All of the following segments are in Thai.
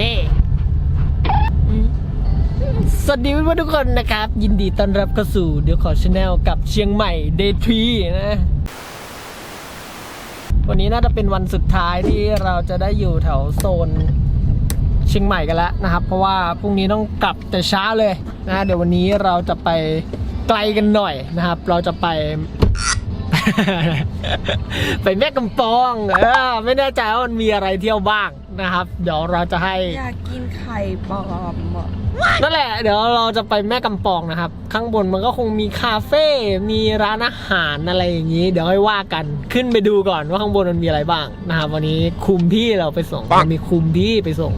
นี่สวัสดีเพื่อนๆทุกคนนะครับ ยินดีต้อนรับเข้าสู่เดี๋ยวขอชาแนลกับเชียงใหม่เดย์ทรีนะ วันนี้น่าจะเป็นวันสุดท้ายที่เราจะได้อยู่แถวโซนเชียงใหม่กันแล้วนะครับ เพราะว่าพรุ่งนี้ต้องกลับแต่เช้าเลยนะ เดี๋ยววันนี้เราจะไปไกลกันหน่อยนะครับ เราจะไป ไปแม่กำปองเออไม่แน่ใจว่ามันมีอะไรเที่ยวบ้างนะครับ เดี๋ยวเราจะให้ อยากกินไข่ปลอมอะนั่นแหละ เดี๋ยวเราจะไปแม่กำปองนะครับ ข้างบนมันก็คงมีคาเฟ่ มีร้านอาหารอะไรอย่างนี้ เดี๋ยวค่อยว่ากัน ขึ้นไปดูก่อนว่าข้างบนมันมีอะไรบ้างนะครับ วันนี้คุมพี่เราไปส่งมันมีคุมพี่ไปส่ง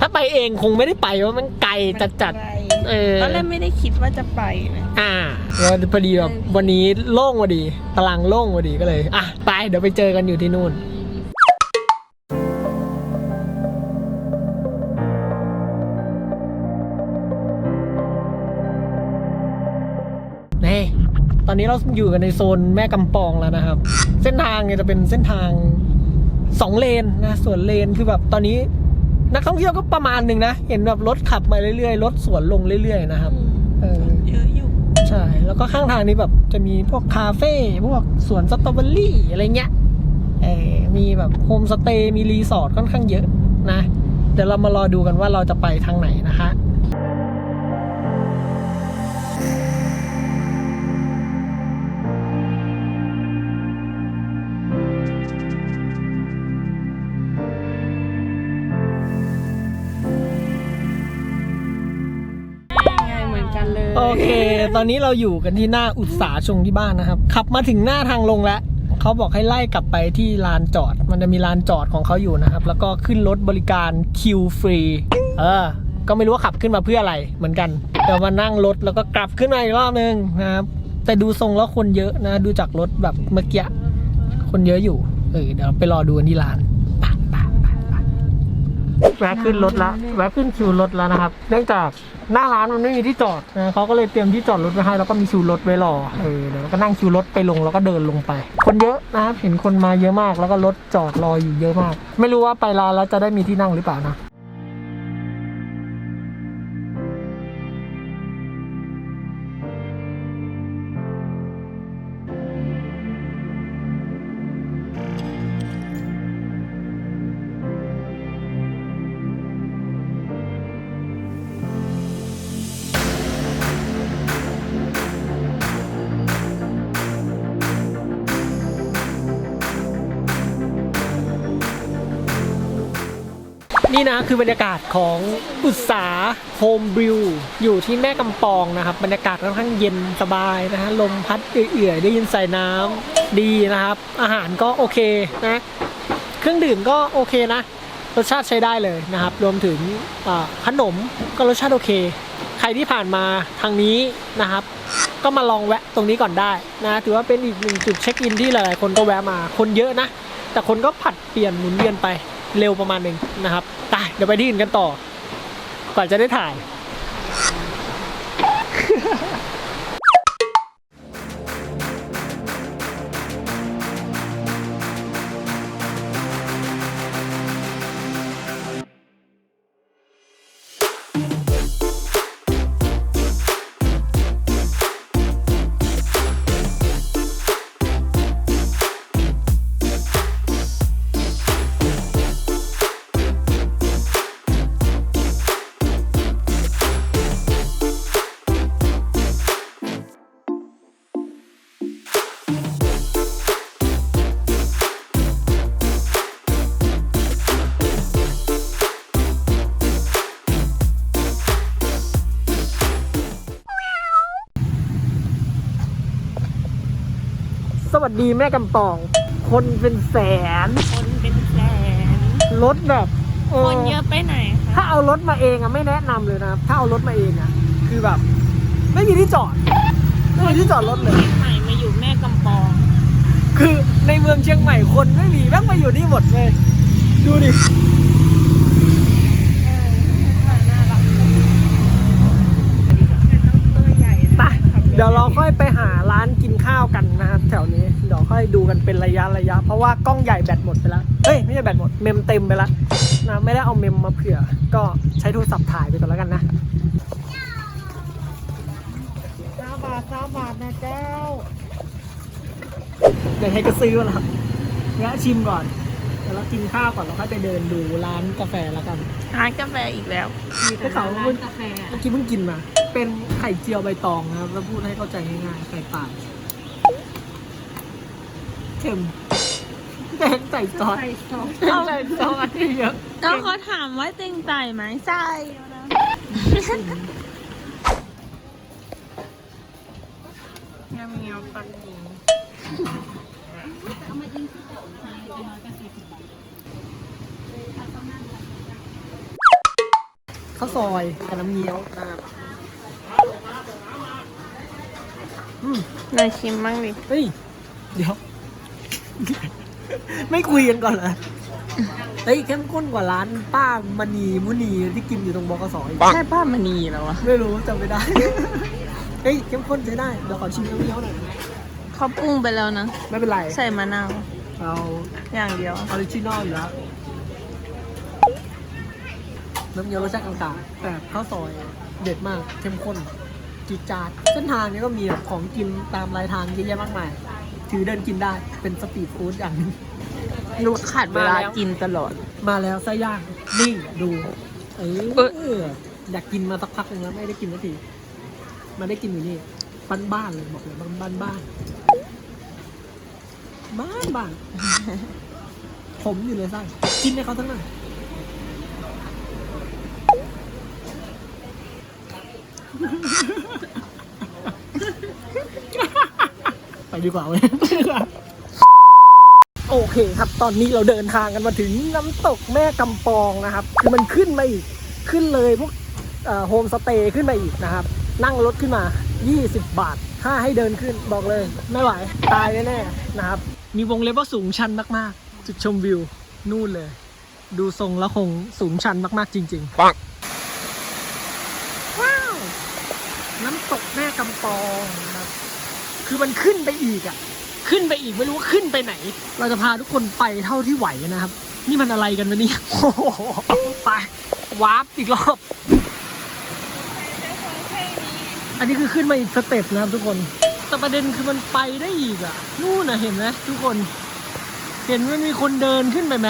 ถ้าไปเองคงไม่ได้ไปว่ามันไกลจัดจัดไข่ๆเออตอนแรกไม่ได้คิดว่าจะไปนะอ่าแล้วพอดีแบบวันนี้โล่งพอดี ตารางโล่งพอดีก็เลย อะ ไป เดี๋ยวไปเจอกันอยู่ที่นู่นนี่ตอนนี้เราอยู่กันในโซนแม่กำปองแล้วนะครับ เส้นทางเนี่ยจะเป็นเส้นทางสองเลนนะ ส่วนเลนคือแบบตอนนี้ นักท่องเที่ยวก็ประมาณหนึ่งนะ เห็นแบบรถขับมาเรื่อยๆ รถสวนลงเรื่อยๆนะครับเออเยอะอยู่ ใช่ แล้วก็ข้างทางนี้แบบจะมีพวกคาเฟ่พวกสวนสตรอเบอรี่อะไรเงี้ยเออมีแบบโฮมสเตย์มีรีสอร์ทค่อนข้างเยอะนะ เดี๋ยวเรามารอดูกันว่าเราจะไปทางไหนนะคะ กันเลยโอเค ตอนนี้เราอยู่กันที่หน้าอุตสาชงที่บ้านนะครับ ขับมาถึงหน้าทางลงแล้วเขาบอกให้ไล่กลับไปที่ลานจอด มันจะมีลานจอดของเขาอยู่นะครับ แล้วก็ขึ้นรถบริการคิวฟรี เออ ก็ไม่รู้ว่าขับขึ้นมาเพื่ออะไรเหมือนกัน แต่มานั่งรถแล้วก็กลับขึ้นมาอีกรอบนึงนะครับ แต่ดูทรงแล้วคนเยอะนะ ดูจากรถแบบเมื่อกี้ คนเยอะอยู่ เออ เดี๋ยวไปรอดูกันที่ร้าน แวะขึ้นรถแล้วแวะขึ้นคิวรถแล้วนะครับ เนื่องจากหน้าร้านมันไม่มีที่จอดนะเขาก็เลยเตรียมที่จอดรถไว้ให้แล้วก็มีคิวรถไว้รอเออเดี๋ยวเราก็นั่งคิวรถไปลงแล้วก็เดินลงไป คนเยอะนะครับเห็นคนมาเยอะมากแล้วก็รถจอดรออยู่เยอะมาก ไม่รู้ว่าไปร้านแล้วจะได้มีที่นั่งหรือเปล่านะ นี่นะคือบรรยากาศของอุตสาโฮมบริวอยู่ที่แม่กำปองนะครับ บรรยากาศค่อนข้างเย็นสบายนะฮะลมพัดเอื่อยๆ ได้ยินใส่น้ำดีนะครับ อาหารก็โอเคนะเครื่องดื่มก็โอเคนะ รสชาติใช้ได้เลยนะครับ รวมถึงขนมก็รสชาติโอเค ใครที่ผ่านมาทางนี้นะครับ ก็มาลองแวะตรงนี้ก่อนได้นะถือว่าเป็นอีกหนึ่งจุดเช็คอินที่หลายๆคนก็แวะมาคนเยอะนะ แต่คนก็ผัดเปลี่ยนหมุนเวียนไปเร็วประมาณหนึ่งนะครับ เดี๋ยวไปที่อื่นกันต่อ ก่อนจะได้ถ่าย ดีแม่กำปอง คนเป็นแสน คนเป็นแสน รถแบบเอคอนเยอะไปไหนคะถ้าเอารถมาเองอะไม่แนะนำเลยนะครับ ถ้าเอารถมาเองอะคือแบบ ไม่มีที่จอดไม่มีที่จอดรถเลย เชียงใหม่มาอยู่แม่กำปอง คือในเมืองเชียงใหม่คนไม่มีแม่งมาอยู่นี่หมดเลย ดูดิตัวใหญ่ไปเดี๋ยวเราค่อยไปหาร้านกินข้าวกันนะครับแถวนี้เดี๋ยว ค่อยดูกันเป็นระยะระยะ เพราะว่ากล้องใหญ่แบตหมดไปแล้วเฮ้ยไม่ใช่แบตหมดเมมเต็มไปแล้วนะไม่ได้เอาเมมมาเผื่อ ก็ใช้โทรศัพท์ถ่ายไปก่อนแล้วกันนะสาบาทสาบาทนะเจ้าเดี๋ยวให้ก็ซื้อมาแล้วแวะชิมก่อนเดี๋ยวเรากินข้าวก่อนแล้วค่อยไปเดินดูร้านกาแฟแล้วกันร้านกาแฟอีกแล้วได้ข่าวว่าเพิ่งเมื่อกี้เพิ่งกินมา เป็นไข่เจียวใบตองนะครับแล้วพูดให้เข้าใจง่ายๆไข่ปลา เค็มแดงใส่ซอสใส่ซอสใส่ซอสเยอะแล้วเขาถามว่าเต็งใจไหมใช่เงี้ยเงี้ยปันดีข้าวซอยกับน้ำเงี้ยวนะครับอืมนายชิมบ้างดิ เฮ้ย เดี๋ยว ไม่คุยกันก่อนเหรอเฮ้ยเข้มข้นกว่าร้านป้ามณีมุนีที่กินอยู่ตรงบกสอีกใช่ป้ามณีแล้ววะไม่รู้จำไม่ได้ เฮ้ยเข้มข้นใช้ได้เดี๋ยวขอชิมน้ำเงี้ยวหน่อยเขาปรุงไปแล้วนะ ไม่เป็นไรใส่มะนาวเราอย่างเดียวออริจินอลอยู่แล้วน้ำเงี้ยวรสชาติกลางๆแต่ข้าวซอยเด็ดมากเข้มข้นจีดจาดเส้นทางนี้ก็มีแบบของกินตามรายทางเยอะแยะมากมาย ถือเดินกินได้เป็นสตรีทฟู้ดอย่างหนึงลูกขาดเวลามาแล้วกินตลอด มาแล้วไส้ย่างนี่ดูเอเอ้ออยากกินมาสักพักหนึงแล้วไม่ได้กินสักทีมาได้กินอยู่นี่บ้านบ้านๆเลยบอกเลยบ้านบ้านบ้านบ้านบ้านผมอยู่เลยไส้กินให้เขาทั้งนั้น ไป ดีกว่าเว้ยโอเคครับ ตอนนี้เราเดินทางกันมาถึงน้ำตกแม่กำปองนะครับ คือมันขึ้นมาอีก ขึ้นเลยพวกโฮมสเตย์ขึ้นมาอีกนะครับ นั่งรถขึ้นมา 20 บาท ถ้าให้เดินขึ้นบอกเลย ไม่ไหว ตายแน่ๆนะครับ มีวงเล็บว่าสูงชันมากๆ จุดชมวิว นู่นเลย ดูทรงแล้วคงสูงชันมากๆจริงๆปังว้าวน้ำตกแม่กำปองนะ ครับคือมันขึ้นไปอีกอะ ขึ้นไปอีกไม่รู้ว่าขึ้นไปไหน เราจะพาทุกคนไปเท่าที่ไหวนะครับ นี่มันอะไรกันวะเนี่ยโอ้โหไปวาร์ปอีกรอบอันนี้คือขึ้นมาอีกสเต็ปนะครับทุกคน แต่ประเด็นคือมันไปได้อีกอะ นู่นนะเห็นไหมทุกคน เห็นมันมีคนเดินขึ้นไปไหม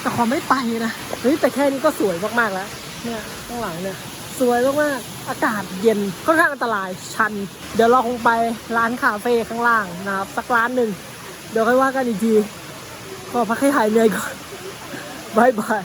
แต่ขอไม่ไปนะ เฮ้ยแต่แค่นี้ก็สวยมากๆแล้ว เนี่ยข้างหลังเนี่ย สวยมากๆ อากาศเย็นค่อนข้างอันตรายชัน เดี๋ยวเราคงไปร้านคาเฟ่ข้างล่างนะครับสักร้านหนึ่งเดี๋ยวค่อยว่ากันอีกทีขอพักให้หายเหนื่อยก่อนบายบาย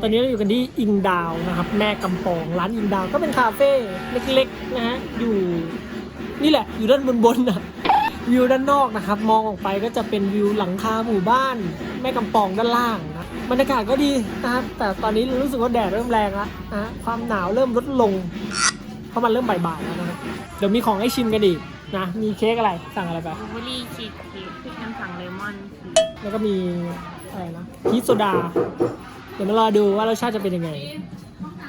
ตอนนี้เราอยู่กันที่อิงดาวนะครับ แม่กำปองร้านอิงดาวก็เป็นคาเฟ่เล็กๆนะฮะอยู่นี่แหละ อยู่ด้านบนๆนะวิวด้านนอกนะครับ มองออกไปก็จะเป็นวิวหลังคาหมู่บ้าน แม่กำปองด้านล่างนะบรรยากาศก็ดีนะครับแต่ตอนนี้รู้สึกว่าแดดเริ่มแรงแล้วนะความหนาวเริ่มลดลง เพราะมันเริ่มบ่ายๆแล้วนะครับเดี๋ยวมีของให้ชิมกันอีกนะมีเค้กอะไรสั่งอะไรไปบลูเบอรี่ชีสเค้กน้ำถังเลมอนแล้วก็มีอะไรนะพีชโซดา ดี๋ยวมารอดูว่ารสชาติจะเป็นยังไง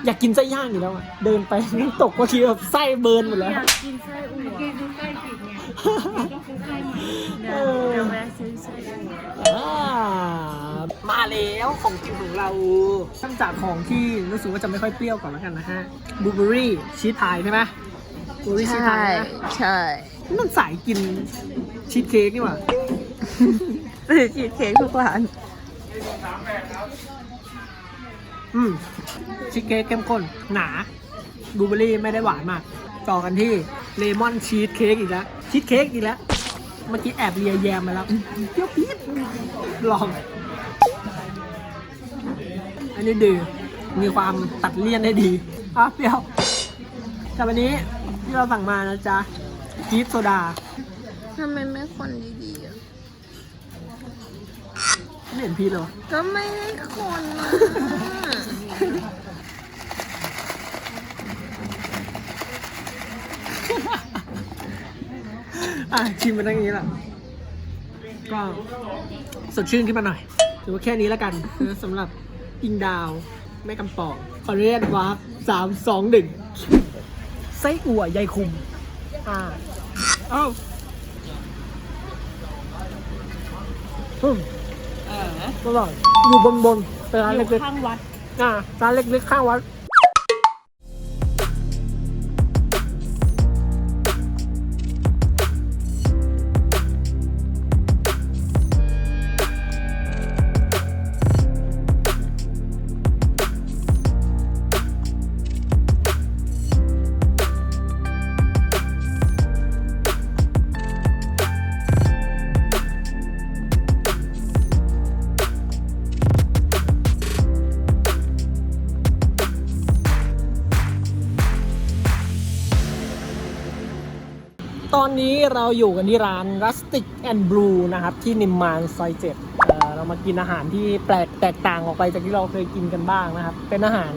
อยากกินไส้ย่างอยู่แล้วอะเดินไปน้ำตกเมื่อกี้แบบไส้เบิร์นหมดแล้วอยากกินไส้อั่วกินไส้ผิดเนี่ยต้องซื้อไส้ใหม่เดี๋ยวเดี๋ยวแวะซื้อไส้อั่วมาแล้วของกินของเราเริ่มจากของที่รู้สึกว่าจะไม่ค่อยเปรี้ยวก่อนแล้วกันนะฮะบลูเบอรี่ชีสพายใช่ไหมบลูเบอรี่ชีสพายใช่นี่มันสายกินชีสเค้กนี่หว่าซื้อชีสเค้กทุกร้าน อืมชีสเค้กเข้มข้น หนาบลูเบอรี่ไม่ได้หวานมาก ต่อกันที่เลมอนชีสเค้กอีกแล้วชีสเค้กอีกแล้ว เมื่อกี้แอบเลียแยมมาแล้วเปรี้ยวปี๊ดลอง อันนี้ดีมีความตัดเลี่ยนได้ดีอะเปรี้ยวกับอันนี้ที่เราสั่งมานะจ๊ะชีสโซดาทำไมไม่คนดีๆอะไม่เห็นพีชเลยวะก็ไม่ได้คนอะ อะชิมมันได้งนี้ล่ะ ก็สดชื่นขึ้นมาหน่อย ถือว่าแค่นี้แล้วกันสำหรับอิงดาว แม่กำปองขอเรียกวาร์าสามสองหนึ่งไส้อั่วใยคุม อ่า เอ้าอืมอร่อยอยู่บนบนเป็นร้านเล็กๆ ข้างวัด อ่าร้านเล็กๆข้างวัด ตอนนี้เราอยู่กันที่ร้าน Rustic and Blue นะครับ ที่นิมมานซอยเจ็ดเรามากินอาหารที่แปลกแตกต่างออกไปจากที่เราเคยกินกันบ้างนะครับ เป็นอาหาร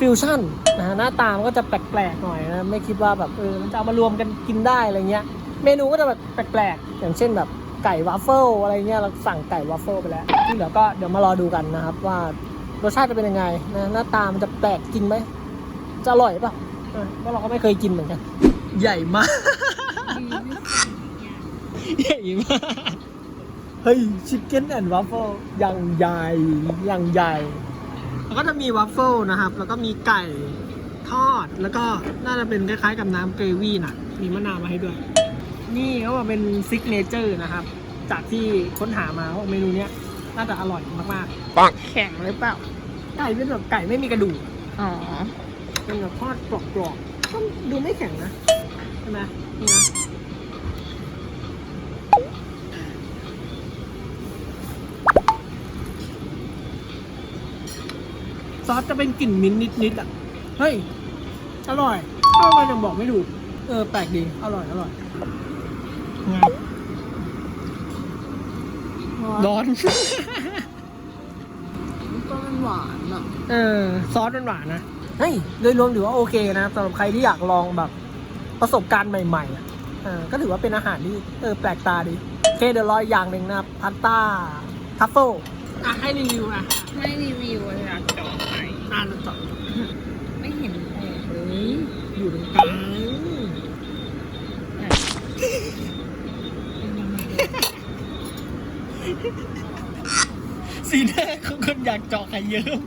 ฟิวชั่นนะฮะหน้าตามันก็จะแปลกๆหน่อยนะ ไม่คิดว่าแบบเออมันจะเอามารวมกันกินได้อะไรเงี้ย เมนูก็จะแบบแปลกๆ อย่างเช่นแบบไก่วัฟเฟิลอะไรเงี้ยเราสั่งไก่วัฟเฟิลไปแล้ว ที่เหลือก็เดี๋ยวมารอดูกันนะครับ ว่ารสชาติจะเป็นยังไงนะหน้าตามันจะแปลกจริงไหมจะอร่อยป่ะเพราะเราก็ไม่เคยกินเหมือนกัน ใหญ่มาก ใหญ่มากเฮ้ยชิคเก้นแอนด์วัฟเฟิลยังใหญ่ยังใหญ่ แล้วก็จะมีวัฟเฟิลนะครับ แล้วก็มีไก่ทอด แล้วก็น่าจะเป็นคล้ายๆกับน้ำเกรวี่น่ะ มีมะนาวมาให้ด้วย นี่เขาบอกเป็นซิกเนเจอร์นะครับ จากที่ค้นหามาว่าเมนูเนี้ยน่าจะอร่อยมากแข็งหรือเปล่าๆไก่เป็นแบบไก่ไม่มีกระดูก อ๋อ เป็นแบบทอดกรอบๆก็ดูไม่แข็งนะ ใช่ไหมนี่นะ ซอสจะเป็นกลิ่นมิ้นท์นิดๆอะ เฮ้ย อร่อยเข้าไปยังบอกไม่ถูก เออ แปลกดี อร่อย อร่อยไงร้อนก็มันหวานแบบเออ ซอสมันหวานนะ เฮ้ย โดยรวมถือว่าโอเคนะสำหรับใครที่อยากลองแบบประสบการณ์ใหม่ๆอะเออก็ถือว่าเป็นอาหารที่เออแปลกตาดีโอเคเดี๋ยวรออีกอย่างหนึ่งนะครับพาสต้าทัฟเฟิลอะให้รีวิวอะ ไม่รีวิวอยากจอดไป อ่านต่อไม่เห็นแผลเลยอยู่ตรงกลางสีหน้าของคนอยากเจาะไข่เยิ้ม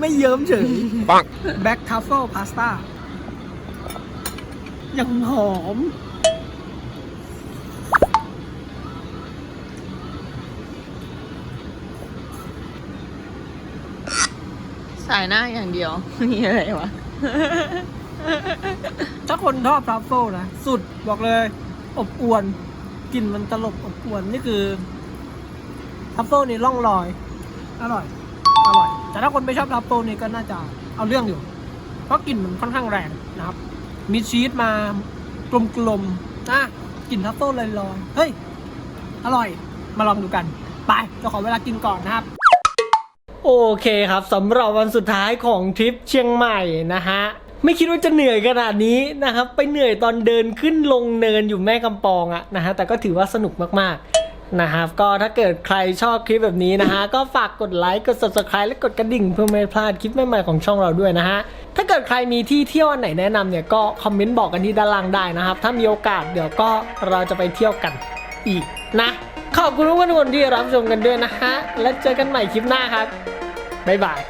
ไม่เยิ้มเฉยปังแบ็กทัฟเฟิลพาสต้ายังหอม สายหน้าอย่างเดียวมีอะไรวะ ถ้าคนชอบทรัฟเฟิลนะ สุดบอกเลย อบอวนกลิ่นมันตลบอบอวนนี่คือทรัฟเฟิลนี่ร่องรอย อร่อย อร่อย แต่ถ้าคนไม่ชอบทรัฟเฟิลนี่ก็น่าจะเอาเรื่องอยู่ เพราะกลิ่นมันค่อนข้างแรงนะครับ มีชีสมากลมๆนะกลิ่นทรัฟเฟิลลอยๆเฮ้ย อร่อย มาลองดูกัน ไปจะขอเวลากินก่อนนะครับ โอเคครับสำหรับวันสุดท้ายของทริปเชียงใหม่นะฮะไม่คิดว่าจะเหนื่อยขนาดนี้นะครับ ไปเหนื่อยตอนเดินขึ้นลงเนินอยู่แม่กำปองอะนะฮะแต่ก็ถือว่าสนุกมากๆนะครับก็ถ้าเกิดใครชอบคลิปแบบนี้นะฮะก็ฝากกดไลค์กด subscribe และกดกระดิ่งเพื่อไม่พลาดคลิปใหม่ๆของช่องเราด้วยนะฮะถ้าเกิดใครมีที่เที่ยวอันไหนแนะนำเนี่ยก็คอมเมนต์บอกกันที่ด้านล่างได้นะครับ ถ้ามีโอกาสเดี๋ยวก็เราจะไปเที่ยวกันอีกนะ ขอบคุณทุกคนที่รับชมกันด้วยนะฮะ และเจอกันใหม่คลิปหน้าครับ บ๊ายบาย